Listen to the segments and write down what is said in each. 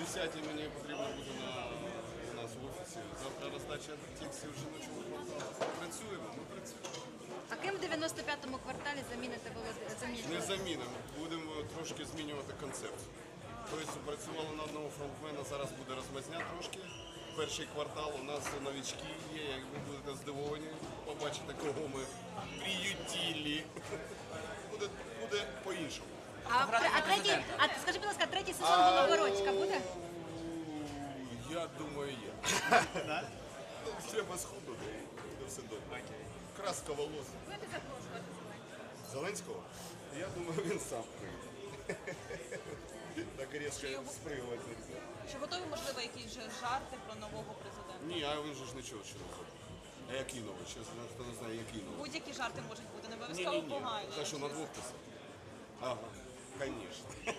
10 мені потрібно буде на у нас в офісі. Завтра роздача текстів жіночого кварталу. Працюємо, ми працюємо. А ким в 95-му кварталі заміните Володимира? Не замінимо, будемо трошки змінювати концепт. Тобто працювали на одного фронтмена, зараз буде розмазня трошки. Перший квартал у нас новички є, як ви будете здивовані, побачите, кого ми приютілі. Буде, буде по-іншому. А, а третій, а скажи, будь ласка, третій думаю, є. Треба схуднути, буде все добре. Краска волос. Будете запрошувати Зеленського? Я думаю, він сам прийде. Так різко спригувати нельзя. Чи готові, можливо, якісь вже жарти про нового президента? Ні, а він же ж нічого ще не зробив. А який новий? Чесно, хто не знає, який новий. Будь-які жарти можуть бути, не обов'язково ні, ні. погані. Та що на двох писав? Ага, звісно.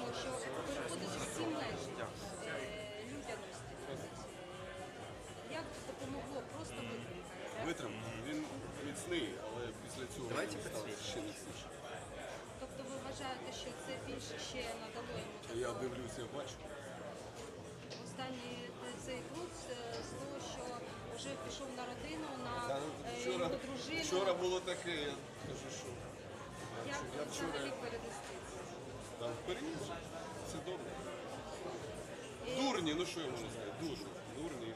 Бачимо, що переходить всі межі е, людяності. Як допомогло просто витримати? Витримав. Він міцний, але після цього він став ще міцніше. Тобто ви вважаєте, що це більше ще надало йому Я дивлюся, я бачу. останній цей круг з з того, що вже пішов на родину, на е, Вчора, його дружину. вчора було таке, я кажу, що Як я вчора взагалі перенести? Там переніс. Це добре. Дурні, ну що я можу сказати? Дурні. Дурні.